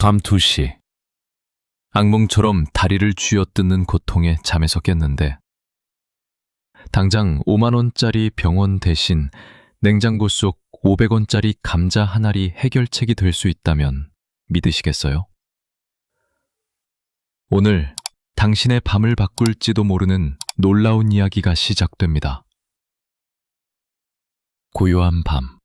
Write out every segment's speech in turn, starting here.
밤 2시. 악몽처럼 다리를 쥐어뜯는 고통에 잠에서 깼는데 당장 5만원짜리 병원 대신 냉장고 속 500원짜리 감자 한 알이 해결책이 될 수 있다면 믿으시겠어요? 오늘 당신의 밤을 바꿀지도 모르는 놀라운 이야기가 시작됩니다. 고요한 밤.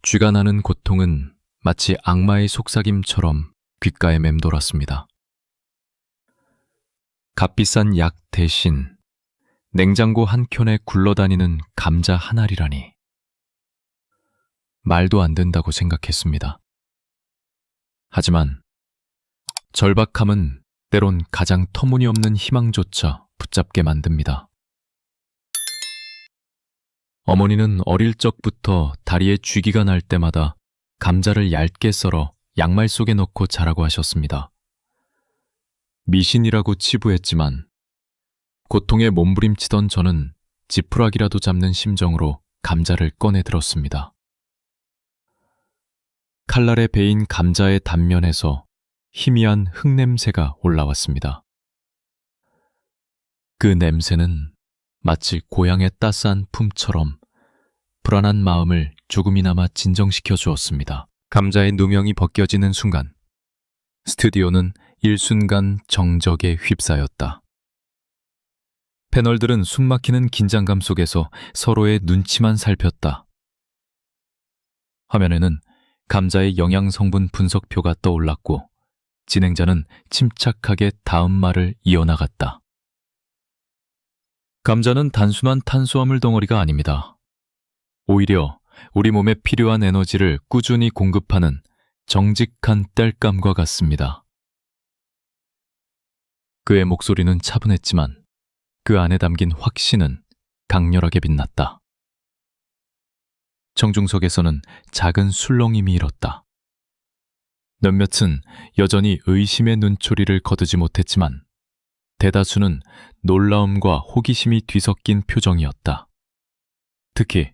쥐가 나는 고통은 마치 악마의 속삭임처럼 귓가에 맴돌았습니다. 값비싼 약 대신 냉장고 한 켠에 굴러다니는 감자 한 알이라니. 말도 안 된다고 생각했습니다. 하지만 절박함은 때론 가장 터무니없는 희망조차 붙잡게 만듭니다. 어머니는 어릴 적부터 다리에 쥐기가 날 때마다 감자를 얇게 썰어 양말 속에 넣고 자라고 하셨습니다. 미신이라고 치부했지만 고통에 몸부림치던 저는 지푸라기라도 잡는 심정으로 감자를 꺼내 들었습니다. 칼날에 베인 감자의 단면에서 희미한 흙냄새가 올라왔습니다. 그 냄새는 마치 고향의 따스한 품처럼 불안한 마음을 조금이나마 진정시켜 주었습니다. 감자의 누명이 벗겨지는 순간, 스튜디오는 일순간 정적에 휩싸였다. 패널들은 숨막히는 긴장감 속에서 서로의 눈치만 살폈다. 화면에는 감자의 영양 성분 분석표가 떠올랐고, 진행자는 침착하게 다음 말을 이어나갔다. 감자는 단순한 탄수화물 덩어리가 아닙니다. 오히려 우리 몸에 필요한 에너지를 꾸준히 공급하는 정직한 땔감과 같습니다. 그의 목소리는 차분했지만 그 안에 담긴 확신은 강렬하게 빛났다. 정중석에서는 작은 술렁임이 일었다. 몇몇은 여전히 의심의 눈초리를 거두지 못했지만 대다수는 놀라움과 호기심이 뒤섞인 표정이었다. 특히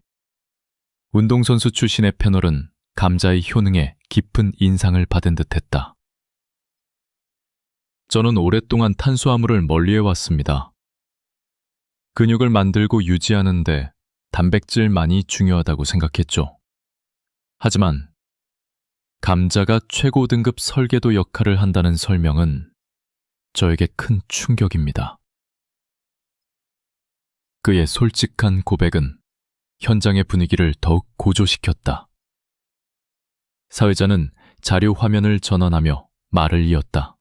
운동선수 출신의 패널은 감자의 효능에 깊은 인상을 받은 듯했다. 저는 오랫동안 탄수화물을 멀리해 왔습니다. 근육을 만들고 유지하는데 단백질만이 중요하다고 생각했죠. 하지만 감자가 최고 등급 설계도 역할을 한다는 설명은 저에게 큰 충격입니다. 그의 솔직한 고백은 현장의 분위기를 더욱 고조시켰다. 사회자는 자료 화면을 전환하며 말을 이었다.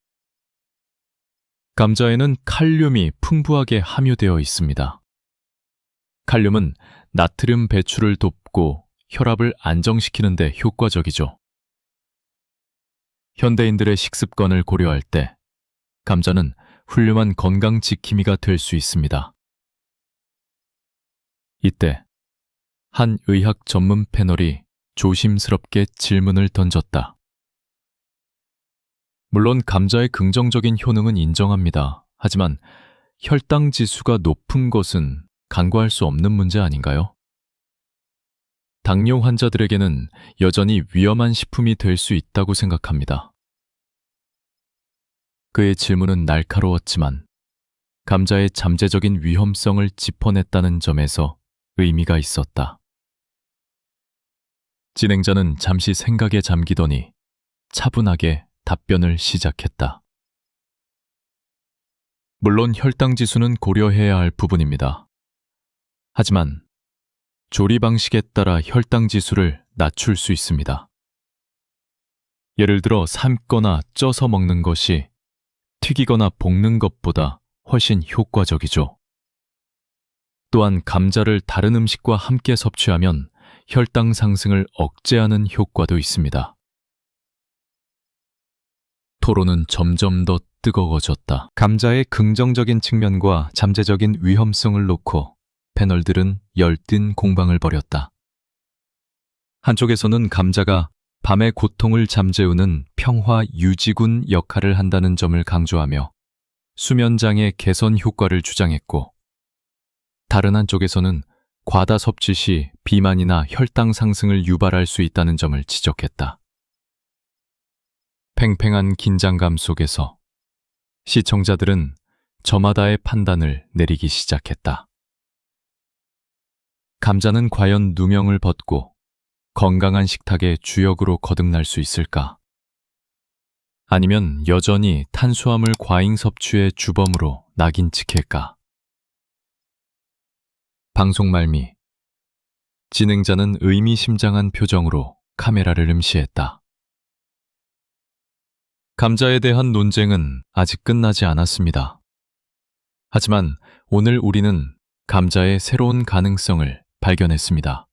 감자에는 칼륨이 풍부하게 함유되어 있습니다. 칼륨은 나트륨 배출을 돕고 혈압을 안정시키는 데 효과적이죠. 현대인들의 식습관을 고려할 때 감자는 훌륭한 건강 지킴이가 될 수 있습니다. 이때 한 의학 전문 패널이 조심스럽게 질문을 던졌다. 물론 감자의 긍정적인 효능은 인정합니다. 하지만 혈당 지수가 높은 것은 간과할 수 없는 문제 아닌가요? 당뇨 환자들에게는 여전히 위험한 식품이 될 수 있다고 생각합니다. 그의 질문은 날카로웠지만 감자의 잠재적인 위험성을 짚어냈다는 점에서 의미가 있었다. 진행자는 잠시 생각에 잠기더니 차분하게 답변을 시작했다. 물론 혈당 지수는 고려해야 할 부분입니다. 하지만 조리 방식에 따라 혈당 지수를 낮출 수 있습니다. 예를 들어 삶거나 쪄서 먹는 것이 튀기거나 볶는 것보다 훨씬 효과적이죠. 또한 감자를 다른 음식과 함께 섭취하면 혈당 상승을 억제하는 효과도 있습니다. 토론은 점점 더 뜨거워졌다. 감자의 긍정적인 측면과 잠재적인 위험성을 놓고 패널들은 열띤 공방을 벌였다. 한쪽에서는 감자가 밤의 고통을 잠재우는 평화 유지군 역할을 한다는 점을 강조하며 수면장애 개선 효과를 주장했고, 다른 한쪽에서는 과다 섭취 시 비만이나 혈당 상승을 유발할 수 있다는 점을 지적했다. 팽팽한 긴장감 속에서 시청자들은 저마다의 판단을 내리기 시작했다. 감자는 과연 누명을 벗고 건강한 식탁의 주역으로 거듭날 수 있을까? 아니면 여전히 탄수화물 과잉 섭취의 주범으로 낙인 찍힐까? 방송 말미 진행자는 의미심장한 표정으로 카메라를 음시했다. 감자에 대한 논쟁은 아직 끝나지 않았습니다. 하지만 오늘 우리는 감자의 새로운 가능성을 발견했습니다.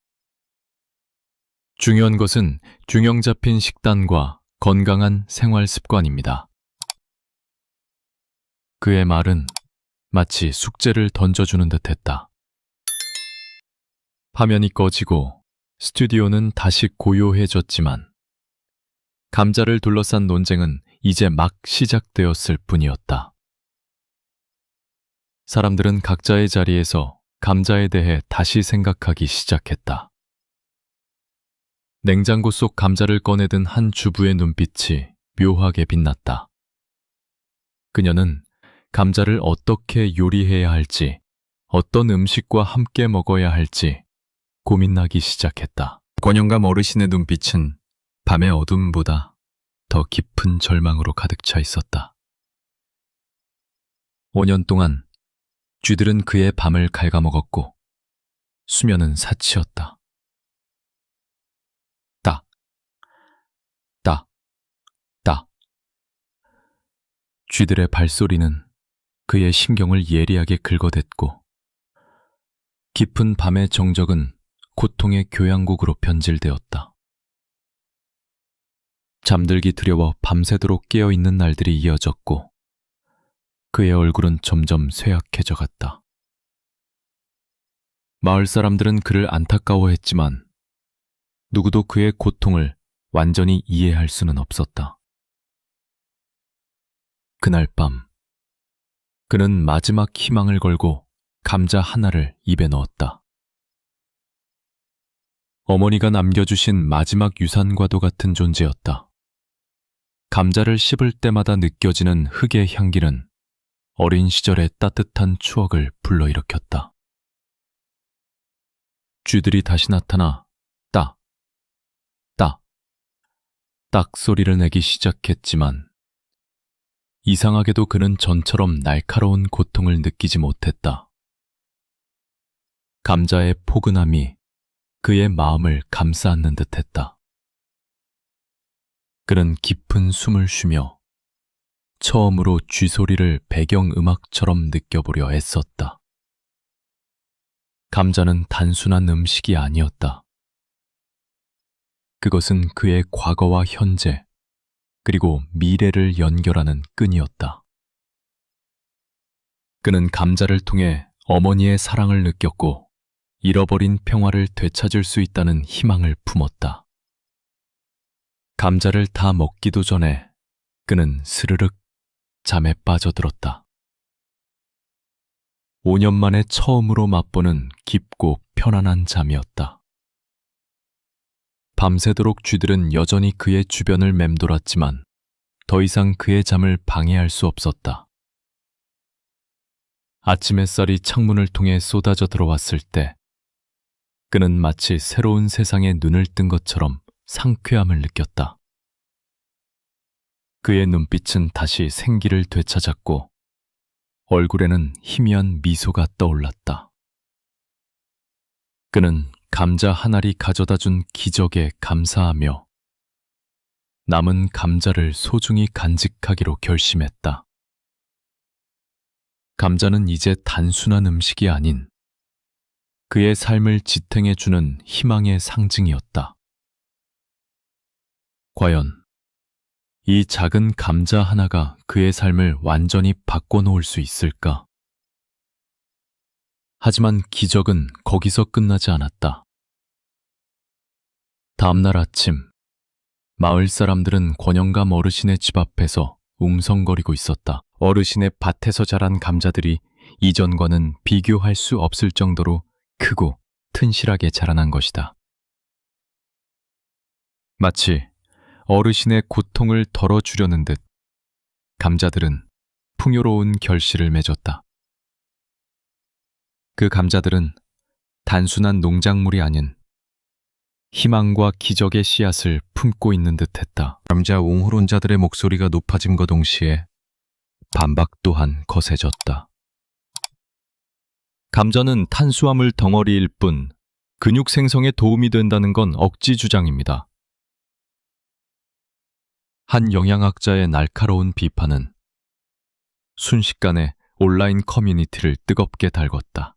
중요한 것은 균형 잡힌 식단과 건강한 생활 습관입니다. 그의 말은 마치 숙제를 던져주는 듯 했다. 화면이 꺼지고 스튜디오는 다시 고요해졌지만 감자를 둘러싼 논쟁은 이제 막 시작되었을 뿐이었다. 사람들은 각자의 자리에서 감자에 대해 다시 생각하기 시작했다. 냉장고 속 감자를 꺼내든 한 주부의 눈빛이 묘하게 빛났다. 그녀는 감자를 어떻게 요리해야 할지, 어떤 음식과 함께 먹어야 할지 고민나기 시작했다. 권영감 어르신의 눈빛은 밤의 어둠보다 더 깊은 절망으로 가득 차 있었다. 5년 동안 쥐들은 그의 밤을 갉아먹었고 수면은 사치였다. 따, 따, 따. 쥐들의 발소리는 그의 신경을 예리하게 긁어댔고 깊은 밤의 정적은 고통의 교향곡으로 변질되었다. 잠들기 두려워 밤새도록 깨어있는 날들이 이어졌고 그의 얼굴은 점점 쇠약해져 갔다. 마을 사람들은 그를 안타까워했지만 누구도 그의 고통을 완전히 이해할 수는 없었다. 그날 밤, 그는 마지막 희망을 걸고 감자 하나를 입에 넣었다. 어머니가 남겨주신 마지막 유산과도 같은 존재였다. 감자를 씹을 때마다 느껴지는 흙의 향기는 어린 시절의 따뜻한 추억을 불러일으켰다. 쥐들이 다시 나타나 따, 따, 딱 소리를 내기 시작했지만 이상하게도 그는 전처럼 날카로운 고통을 느끼지 못했다. 감자의 포근함이 그의 마음을 감싸안는 듯했다. 그는 깊은 숨을 쉬며 처음으로 쥐소리를 배경음악처럼 느껴보려 애썼다. 감자는 단순한 음식이 아니었다. 그것은 그의 과거와 현재, 그리고 미래를 연결하는 끈이었다. 그는 감자를 통해 어머니의 사랑을 느꼈고 잃어버린 평화를 되찾을 수 있다는 희망을 품었다. 감자를 다 먹기도 전에 그는 스르륵 잠에 빠져들었다. 5년 만에 처음으로 맛보는 깊고 편안한 잠이었다. 밤새도록 쥐들은 여전히 그의 주변을 맴돌았지만 더 이상 그의 잠을 방해할 수 없었다. 아침 햇살이 창문을 통해 쏟아져 들어왔을 때 그는 마치 새로운 세상에 눈을 뜬 것처럼 상쾌함을 느꼈다. 그의 눈빛은 다시 생기를 되찾았고 얼굴에는 희미한 미소가 떠올랐다. 그는 감자 한 알이 가져다 준 기적에 감사하며 남은 감자를 소중히 간직하기로 결심했다. 감자는 이제 단순한 음식이 아닌 그의 삶을 지탱해주는 희망의 상징이었다. 과연 이 작은 감자 하나가 그의 삶을 완전히 바꿔놓을 수 있을까? 하지만 기적은 거기서 끝나지 않았다. 다음날 아침, 마을 사람들은 권영감 어르신의 집 앞에서 웅성거리고 있었다. 어르신의 밭에서 자란 감자들이 이전과는 비교할 수 없을 정도로 크고 튼실하게 자라난 것이다. 마치 어르신의 고통을 덜어주려는 듯 감자들은 풍요로운 결실을 맺었다. 그 감자들은 단순한 농작물이 아닌 희망과 기적의 씨앗을 품고 있는 듯 했다. 감자 옹호론자들의 목소리가 높아짐과 동시에 반박 또한 거세졌다. 감자는 탄수화물 덩어리일 뿐 근육 생성에 도움이 된다는 건 억지 주장입니다. 한 영양학자의 날카로운 비판은 순식간에 온라인 커뮤니티를 뜨겁게 달궜다.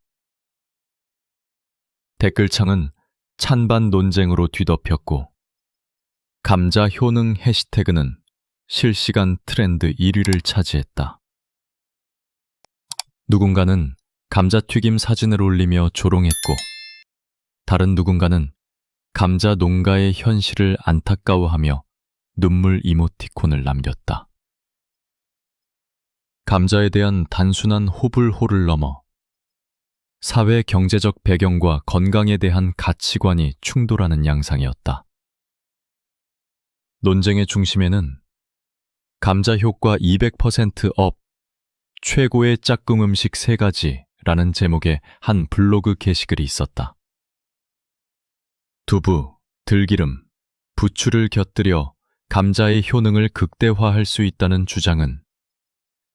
댓글창은 찬반 논쟁으로 뒤덮였고, 감자 효능 해시태그는 실시간 트렌드 1위를 차지했다. 누군가는 감자튀김 사진을 올리며 조롱했고, 다른 누군가는 감자 농가의 현실을 안타까워하며 눈물 이모티콘을 남겼다. 감자에 대한 단순한 호불호를 넘어 사회 경제적 배경과 건강에 대한 가치관이 충돌하는 양상이었다. 논쟁의 중심에는 감자 효과 200%업 최고의 짝꿍 음식 3가지 라는 제목의 한 블로그 게시글이 있었다. 두부, 들기름, 부추를 곁들여 감자의 효능을 극대화할 수 있다는 주장은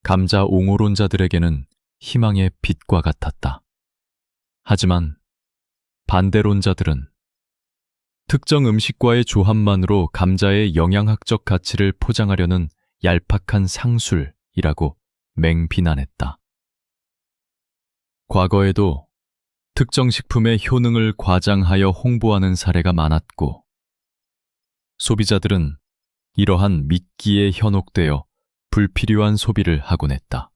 감자 옹호론자들에게는 희망의 빛과 같았다. 하지만 반대론자들은 특정 음식과의 조합만으로 감자의 영양학적 가치를 포장하려는 얄팍한 상술이라고 맹비난했다. 과거에도 특정 식품의 효능을 과장하여 홍보하는 사례가 많았고, 소비자들은 이러한 미끼에 현혹되어 불필요한 소비를 하곤 했다.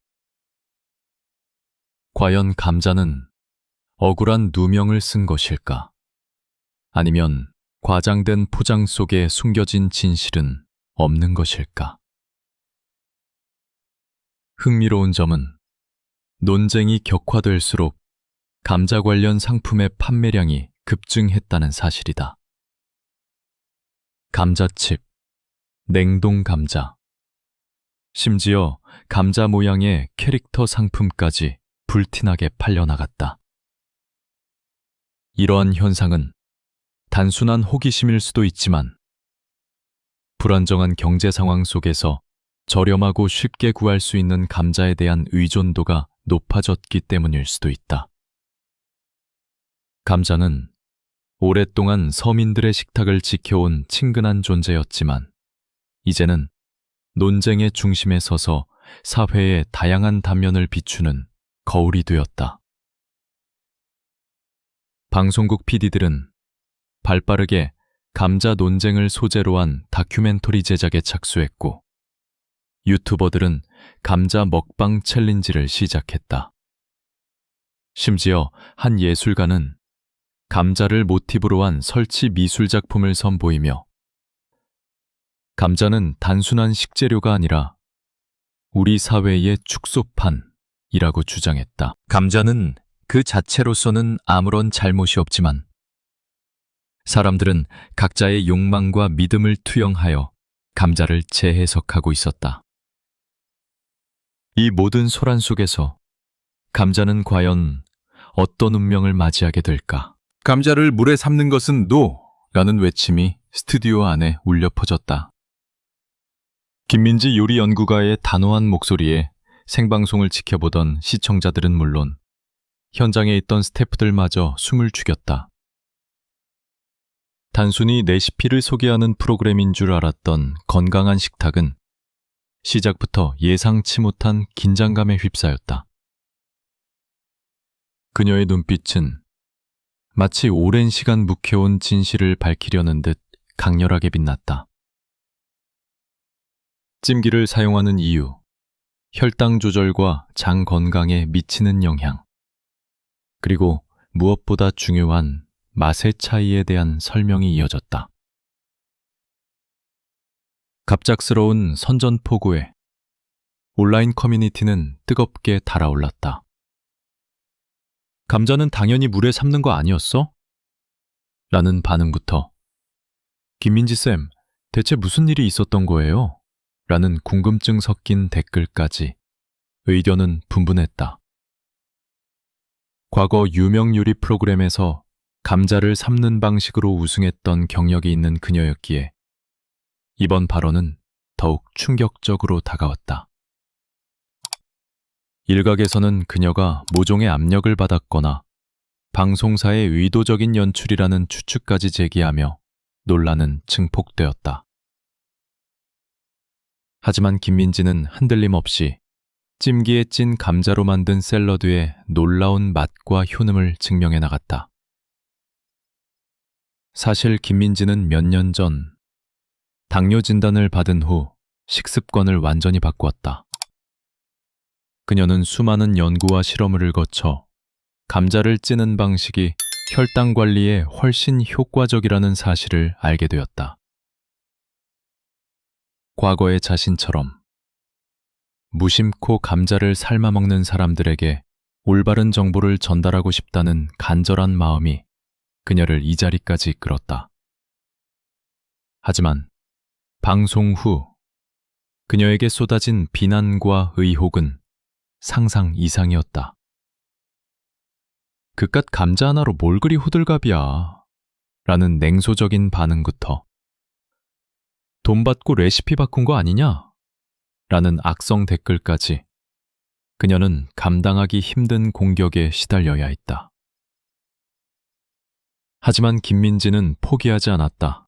과연 감자는 억울한 누명을 쓴 것일까? 아니면 과장된 포장 속에 숨겨진 진실은 없는 것일까? 흥미로운 점은 논쟁이 격화될수록 감자 관련 상품의 판매량이 급증했다는 사실이다. 감자칩, 냉동 감자, 심지어 감자 모양의 캐릭터 상품까지 불티나게 팔려나갔다. 이러한 현상은 단순한 호기심일 수도 있지만 불안정한 경제 상황 속에서 저렴하고 쉽게 구할 수 있는 감자에 대한 의존도가 높아졌기 때문일 수도 있다. 감자는 오랫동안 서민들의 식탁을 지켜온 친근한 존재였지만 이제는 논쟁의 중심에 서서 사회의 다양한 단면을 비추는 거울이 되었다. 방송국 PD들은 발빠르게 감자 논쟁을 소재로 한 다큐멘터리 제작에 착수했고, 유튜버들은 감자 먹방 챌린지를 시작했다. 심지어 한 예술가는 감자를 모티브로 한 설치 미술 작품을 선보이며 감자는 단순한 식재료가 아니라 우리 사회의 축소판이라고 주장했다. 감자는 그 자체로서는 아무런 잘못이 없지만 사람들은 각자의 욕망과 믿음을 투영하여 감자를 재해석하고 있었다. 이 모든 소란 속에서 감자는 과연 어떤 운명을 맞이하게 될까? 감자를 물에 삶는 것은 노! 라는 외침이 스튜디오 안에 울려 퍼졌다. 김민지 요리 연구가의 단호한 목소리에 생방송을 지켜보던 시청자들은 물론 현장에 있던 스태프들마저 숨을 죽였다. 단순히 레시피를 소개하는 프로그램인 줄 알았던 건강한 식탁은 시작부터 예상치 못한 긴장감에 휩싸였다. 그녀의 눈빛은 마치 오랜 시간 묵혀온 진실을 밝히려는 듯 강렬하게 빛났다. 찜기를 사용하는 이유, 혈당 조절과 장 건강에 미치는 영향, 그리고 무엇보다 중요한 맛의 차이에 대한 설명이 이어졌다. 갑작스러운 선전포고에 온라인 커뮤니티는 뜨겁게 달아올랐다. 감자는 당연히 물에 삶는 거 아니었어? 라는 반응부터 김민지 쌤, 대체 무슨 일이 있었던 거예요? 라는 궁금증 섞인 댓글까지 의견은 분분했다. 과거 유명 요리 프로그램에서 감자를 삶는 방식으로 우승했던 경력이 있는 그녀였기에 이번 발언은 더욱 충격적으로 다가왔다. 일각에서는 그녀가 모종의 압력을 받았거나 방송사의 의도적인 연출이라는 추측까지 제기하며 논란은 증폭되었다. 하지만 김민지는 흔들림 없이 찜기에 찐 감자로 만든 샐러드의 놀라운 맛과 효능을 증명해 나갔다. 사실 김민지는 몇 년 전 당뇨 진단을 받은 후 식습관을 완전히 바꾸었다. 그녀는 수많은 연구와 실험을 거쳐 감자를 찌는 방식이 혈당 관리에 훨씬 효과적이라는 사실을 알게 되었다. 과거의 자신처럼 무심코 감자를 삶아 먹는 사람들에게 올바른 정보를 전달하고 싶다는 간절한 마음이 그녀를 이 자리까지 이끌었다. 하지만 방송 후 그녀에게 쏟아진 비난과 의혹은 상상 이상이었다. 그깟 감자 하나로 뭘 그리 호들갑이야. 라는 냉소적인 반응부터 돈 받고 레시피 바꾼 거 아니냐? 라는 악성 댓글까지 그녀는 감당하기 힘든 공격에 시달려야 했다. 하지만 김민지는 포기하지 않았다.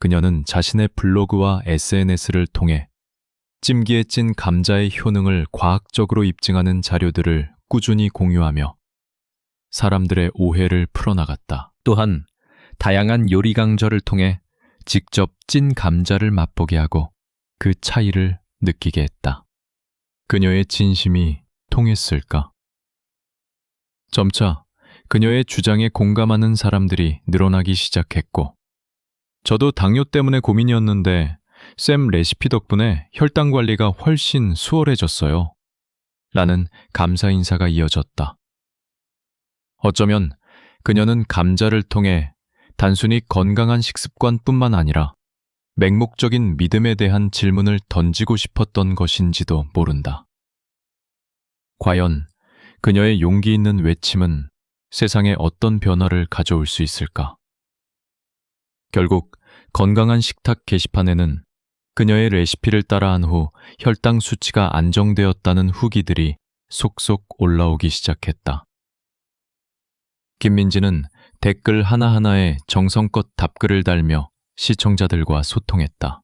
그녀는 자신의 블로그와 SNS를 통해 찜기에 찐 감자의 효능을 과학적으로 입증하는 자료들을 꾸준히 공유하며 사람들의 오해를 풀어나갔다. 또한 다양한 요리 강좌를 통해 직접 찐 감자를 맛보게 하고 그 차이를 느끼게 했다. 그녀의 진심이 통했을까? 점차 그녀의 주장에 공감하는 사람들이 늘어나기 시작했고, 저도 당뇨 때문에 고민이었는데 쌤 레시피 덕분에 혈당 관리가 훨씬 수월해졌어요. 라는 감사 인사가 이어졌다. 어쩌면 그녀는 감자를 통해 단순히 건강한 식습관뿐만 아니라 맹목적인 믿음에 대한 질문을 던지고 싶었던 것인지도 모른다. 과연 그녀의 용기 있는 외침은 세상에 어떤 변화를 가져올 수 있을까? 결국 건강한 식탁 게시판에는 그녀의 레시피를 따라한 후 혈당 수치가 안정되었다는 후기들이 속속 올라오기 시작했다. 김민지는 댓글 하나하나에 정성껏 답글을 달며 시청자들과 소통했다.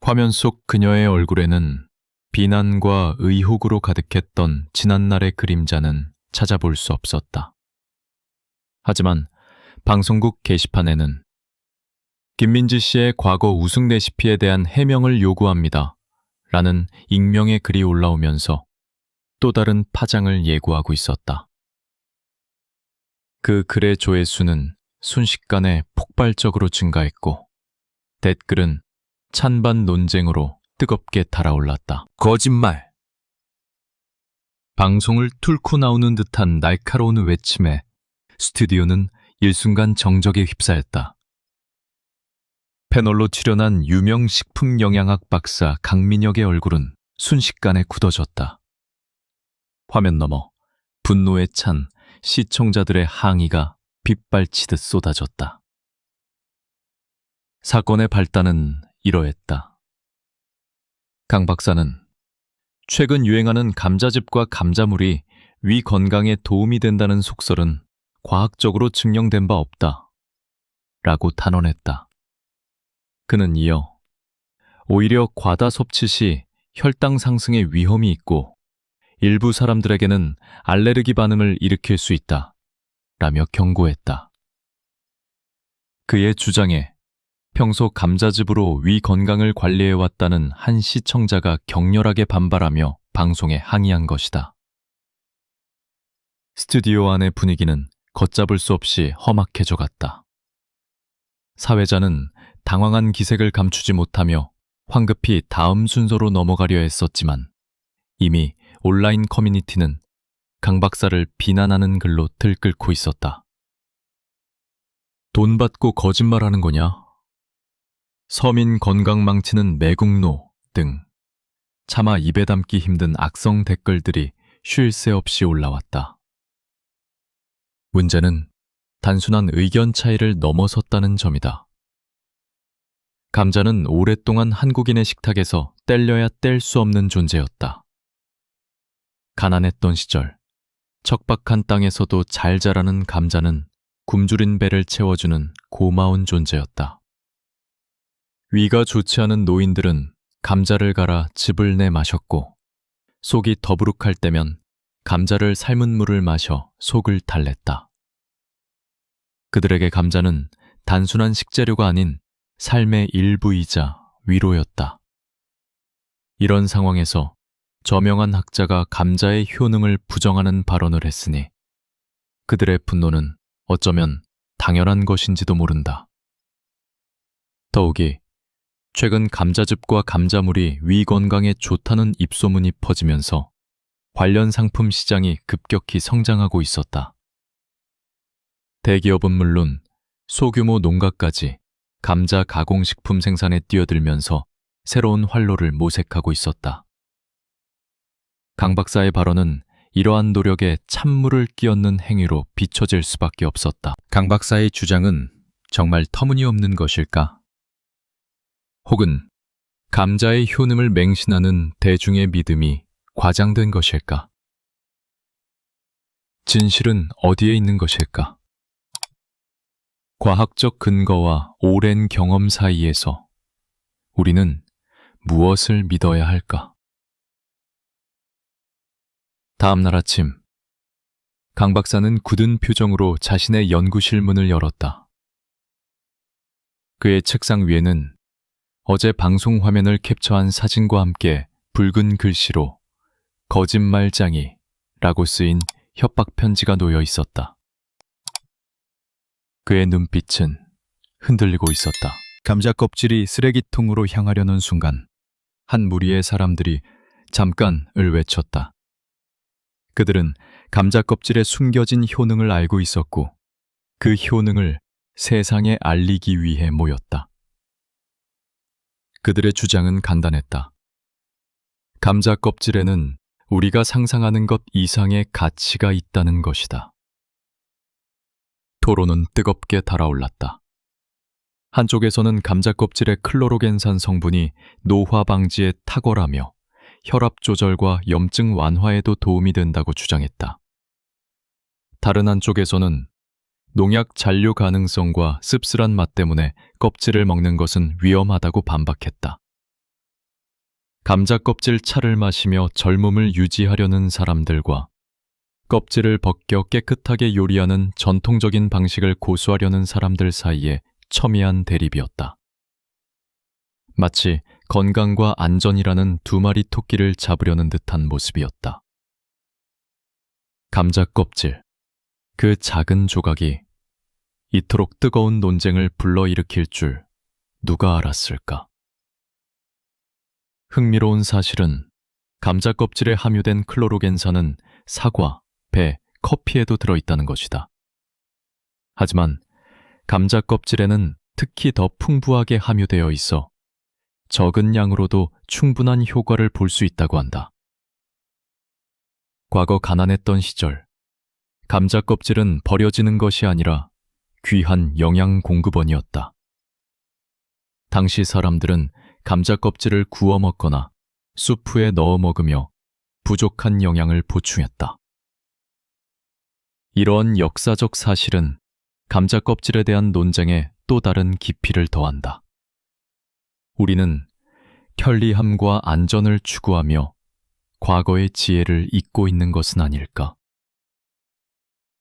화면 속 그녀의 얼굴에는 비난과 의혹으로 가득했던 지난날의 그림자는 찾아볼 수 없었다. 하지만 방송국 게시판에는 김민지 씨의 과거 우승 레시피에 대한 해명을 요구합니다. 라는 익명의 글이 올라오면서 또 다른 파장을 예고하고 있었다. 그 글의 조회수는 순식간에 폭발적으로 증가했고 댓글은 찬반 논쟁으로 뜨겁게 달아올랐다. 거짓말! 방송을 뚫고 나오는 듯한 날카로운 외침에 스튜디오는 일순간 정적에 휩싸였다. 패널로 출연한 유명 식품 영양학 박사 강민혁의 얼굴은 순식간에 굳어졌다. 화면 너머 분노에 찬 시청자들의 항의가 빗발치듯 쏟아졌다. 사건의 발단은 이러했다. 강 박사는 최근 유행하는 감자즙과 감자물이 위 건강에 도움이 된다는 속설은 과학적으로 증명된 바 없다. 라고 단언했다. 그는 이어 오히려 과다 섭취 시 혈당 상승의 위험이 있고 일부 사람들에게는 알레르기 반응을 일으킬 수 있다. 라며 경고했다. 그의 주장에 평소 감자즙으로 위 건강을 관리해왔다는 한 시청자가 격렬하게 반발하며 방송에 항의한 것이다. 스튜디오 안의 분위기는 걷잡을 수 없이 험악해져 갔다. 사회자는 당황한 기색을 감추지 못하며 황급히 다음 순서로 넘어가려 했었지만 이미 온라인 커뮤니티는 강 박사를 비난하는 글로 들끓고 있었다. 돈 받고 거짓말하는 거냐? 서민 건강 망치는 매국노 등 차마 입에 담기 힘든 악성 댓글들이 쉴 새 없이 올라왔다. 문제는 단순한 의견 차이를 넘어섰다는 점이다. 감자는 오랫동안 한국인의 식탁에서 뗄려야 뗄 수 없는 존재였다. 가난했던 시절, 척박한 땅에서도 잘 자라는 감자는 굶주린 배를 채워주는 고마운 존재였다. 위가 좋지 않은 노인들은 감자를 갈아 즙을 내 마셨고, 속이 더부룩할 때면 감자를 삶은 물을 마셔 속을 달랬다. 그들에게 감자는 단순한 식재료가 아닌 삶의 일부이자 위로였다. 이런 상황에서 저명한 학자가 감자의 효능을 부정하는 발언을 했으니 그들의 분노는 어쩌면 당연한 것인지도 모른다. 더욱이 최근 감자즙과 감자물이 위 건강에 좋다는 입소문이 퍼지면서 관련 상품 시장이 급격히 성장하고 있었다. 대기업은 물론 소규모 농가까지 감자 가공식품 생산에 뛰어들면서 새로운 활로를 모색하고 있었다. 강 박사의 발언은 이러한 노력에 찬물을 끼얹는 행위로 비춰질 수밖에 없었다. 강 박사의 주장은 정말 터무니없는 것일까? 혹은 감자의 효능을 맹신하는 대중의 믿음이 과장된 것일까? 진실은 어디에 있는 것일까? 과학적 근거와 오랜 경험 사이에서 우리는 무엇을 믿어야 할까? 다음 날 아침, 강 박사는 굳은 표정으로 자신의 연구실 문을 열었다. 그의 책상 위에는 어제 방송 화면을 캡처한 사진과 함께 붉은 글씨로 거짓말장이 라고 쓰인 협박 편지가 놓여 있었다. 그의 눈빛은 흔들리고 있었다. 감자 껍질이 쓰레기통으로 향하려는 순간 한 무리의 사람들이 잠깐을 외쳤다. 그들은 감자 껍질에 숨겨진 효능을 알고 있었고 그 효능을 세상에 알리기 위해 모였다. 그들의 주장은 간단했다. 감자 껍질에는 우리가 상상하는 것 이상의 가치가 있다는 것이다. 토론은 뜨겁게 달아올랐다. 한쪽에서는 감자 껍질의 클로로겐산 성분이 노화 방지에 탁월하며 혈압 조절과 염증 완화에도 도움이 된다고 주장했다. 다른 한쪽에서는 농약 잔류 가능성과 씁쓸한 맛 때문에 껍질을 먹는 것은 위험하다고 반박했다. 감자 껍질 차를 마시며 젊음을 유지하려는 사람들과 껍질을 벗겨 깨끗하게 요리하는 전통적인 방식을 고수하려는 사람들 사이에 첨예한 대립이었다. 마치 건강과 안전이라는 두 마리 토끼를 잡으려는 듯한 모습이었다. 감자 껍질, 그 작은 조각이 이토록 뜨거운 논쟁을 불러일으킬 줄 누가 알았을까? 흥미로운 사실은 감자 껍질에 함유된 클로로겐산은 사과, 배, 커피에도 들어있다는 것이다. 하지만 감자 껍질에는 특히 더 풍부하게 함유되어 있어 적은 양으로도 충분한 효과를 볼 수 있다고 한다. 과거 가난했던 시절, 감자 껍질은 버려지는 것이 아니라 귀한 영양 공급원이었다. 당시 사람들은 감자 껍질을 구워 먹거나 수프에 넣어 먹으며 부족한 영양을 보충했다. 이런 역사적 사실은 감자 껍질에 대한 논쟁에 또 다른 깊이를 더한다. 우리는 편리함과 안전을 추구하며 과거의 지혜를 잊고 있는 것은 아닐까?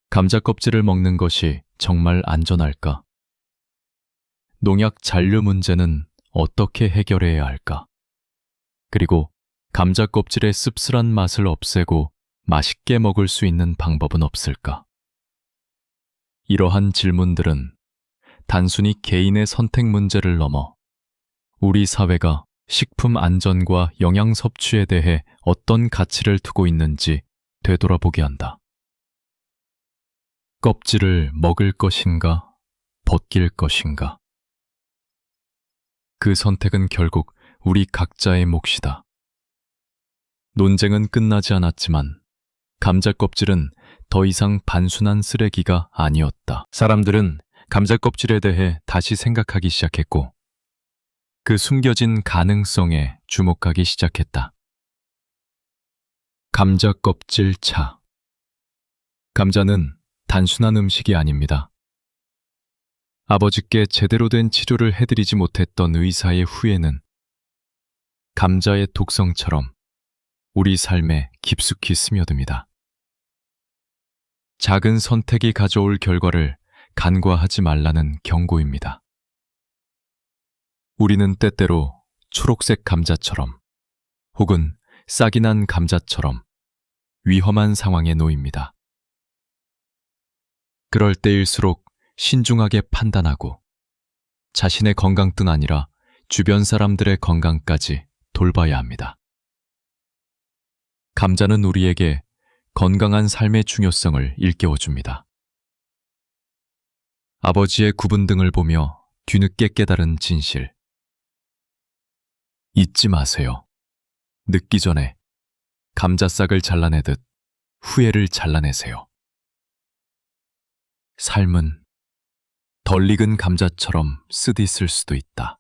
감자 껍질을 먹는 것이 정말 안전할까? 농약 잔류 문제는 어떻게 해결해야 할까? 그리고 감자 껍질의 씁쓸한 맛을 없애고 맛있게 먹을 수 있는 방법은 없을까? 이러한 질문들은 단순히 개인의 선택 문제를 넘어 우리 사회가 식품 안전과 영양 섭취에 대해 어떤 가치를 두고 있는지 되돌아보게 한다. 껍질을 먹을 것인가, 벗길 것인가. 그 선택은 결국 우리 각자의 몫이다. 논쟁은 끝나지 않았지만 감자 껍질은 더 이상 단순한 쓰레기가 아니었다. 사람들은 감자 껍질에 대해 다시 생각하기 시작했고 그 숨겨진 가능성에 주목하기 시작했다. 감자 껍질 차. 감자는 단순한 음식이 아닙니다. 아버지께 제대로 된 치료를 해드리지 못했던 의사의 후회는 감자의 독성처럼 우리 삶에 깊숙이 스며듭니다. 작은 선택이 가져올 결과를 간과하지 말라는 경고입니다. 우리는 때때로 초록색 감자처럼 혹은 싹이 난 감자처럼 위험한 상황에 놓입니다. 그럴 때일수록 신중하게 판단하고 자신의 건강뿐 아니라 주변 사람들의 건강까지 돌봐야 합니다. 감자는 우리에게 건강한 삶의 중요성을 일깨워줍니다. 아버지의 구분 등을 보며 뒤늦게 깨달은 진실. 잊지 마세요. 늦기 전에 감자싹을 잘라내듯 후회를 잘라내세요. 삶은 덜 익은 감자처럼 쓰디쓸 수도 있다.